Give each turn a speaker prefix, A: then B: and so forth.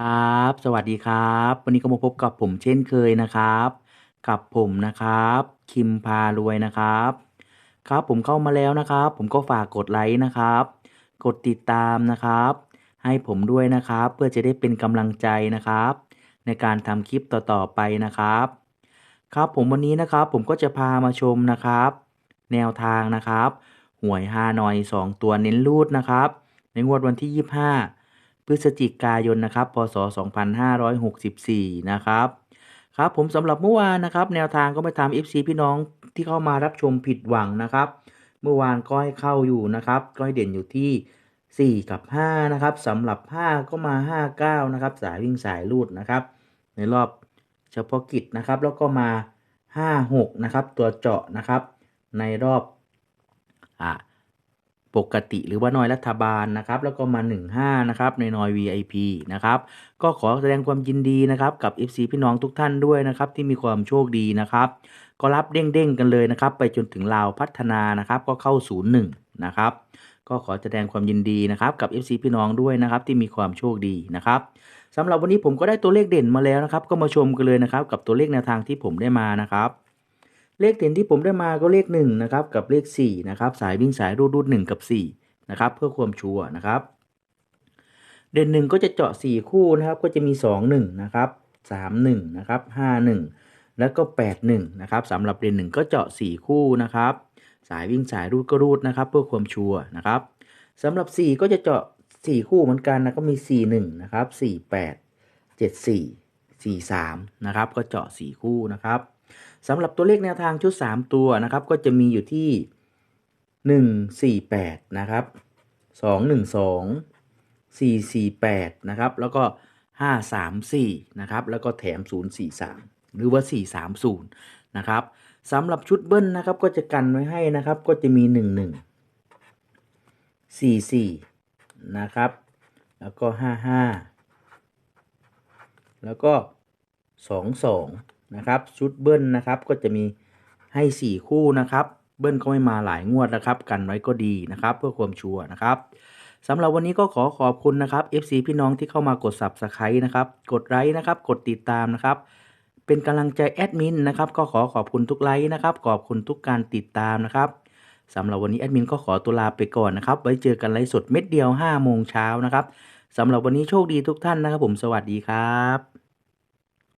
A: ครับ สวัสดีครับ วันนี้ก็มาพบกับผมเช่นเคยนะครับ กับผมนะครับ คิมพารวยนะครับ ครับผมเข้ามาแล้วนะครับ ผมก็ฝากกดไลค์นะครับ กดติดตามนะครับ ให้ผมด้วยนะครับ เพื่อจะได้เป็นกำลังใจนะครับ ในการทำคลิปต่อๆไปนะครับ ครับผมวันนี้นะครับ ผมก็จะพามาชมนะครับ แนวทางนะครับหวยฮานอย 2 ตัวเน้นรูดนะครับ ในงวดวันที่ 25 พฤศจิกายนนะครับ พศ 2564 นะครับ ครับผมสำหรับเมื่อวานนะครับ แนวทางก็ไปทำ FC พี่น้องที่เข้ามารับชมผิดหวังนะครับ เมื่อวานก็ให้เข้าอยู่นะครับก็ให้เด่นอยู่ที่ 4 กับ 5 นะครับสำหรับ 5 ก็มา 59 นะครับ สายวิ่งสายรูดนะครับ ในรอบเฉพาะกิจนะครับ แล้วก็มา 56 นะครับ ตัวเจาะนะครับ ในรอบอ่า ปกติหรือว่านอยรัฐบาลนะครับ แล้วก็มา 15 นะครับในน้อย VIP นะครับ ก็ขอแสดงความยินดีนะครับกับ FC พี่น้องทุกท่านด้วยนะครับ ที่มีความโชคดีนะครับ ก็รับเด้งๆกันเลยนะครับ ไปจนถึงลาวพัฒนานะครับ ก็เข้า 01 นะครับ ก็ขอแสดงความยินดีนะครับกับ FC พี่น้องด้วยนะครับที่มีความโชคดีนะครับสำหรับวันนี้ผมก็ได้ตัวเลขเด่นมาแล้วนะครับ ก็มาชมกันเลยนะครับ กับตัวเลขแนวทางที่ผมได้มานะครับ เลขเด่นที่ผมได้มาก็เลข1นะครับกับเลข4นะครับสายวิ่งสายรูดรูด1กับ4นะครับเพื่อความชัวร์นะครับเด่นหนึ่งก็จะเจาะ 4 คู่นะครับก็จะมี 2 1นะครับ3 1นะครับ5 1 แล้วก็ 8 1นะครับสำหรับเด่นหนึ่งก็เจาะ 4 คู่นะครับสายวิ่งสายรูดก็รูดนะครับเพื่อความชัวร์นะครับสำหรับ 4 ก็จะเจาะ 4 คู่เหมือนกันนะก็มี 4 1นะครับ4 8 7 4 4 3นะครับก็เจาะ 4 คู่นะครับ สำหรับตัวเลขแนวทางชุด 3 ตัวนะครับ ก็จะมีอยู่ที่ 1 4 8 นะครับ 2 1 2 4 4 8 นะครับ แล้วก็ 5 3 4 นะครับ แล้วก็แถม 0 4 3 หรือว่า 4 3 0 นะครับสำหรับชุดเบิ้ลนะครับก็จะกันไว้ให้นะครับ ก็จะมี 1 1 4 4 นะครับ แล้วก็ 5 5 แล้วก็ 2 2 นะครับชุดเบิ้ลนะครับก็จะมีให้ 4 คู่นะครับ เบิ้ลก็ไม่มาหลายงวดนะครับ กันไว้ก็ดีนะครับ เพื่อความชัวร์นะครับสำหรับวันนี้ก็ขอขอบคุณนะครับ FC พี่น้องที่เข้ามากด Subscribe นะครับ กดไลค์นะครับ กดติดตามนะครับ เป็นกำลังใจแอดมินนะครับ ก็ขอขอบคุณทุกไลค์นะครับ ขอบคุณทุกการติดตามนะครับสำหรับวันนี้แอดมินก็ขอตัวลาไปก่อนนะครับ ไว้เจอกันไลฟ์สดเม็ดเดียว5โมงเช้านะครับสำหรับวันนี้โชคดีทุกท่านนะครับ ผมสวัสดีครับ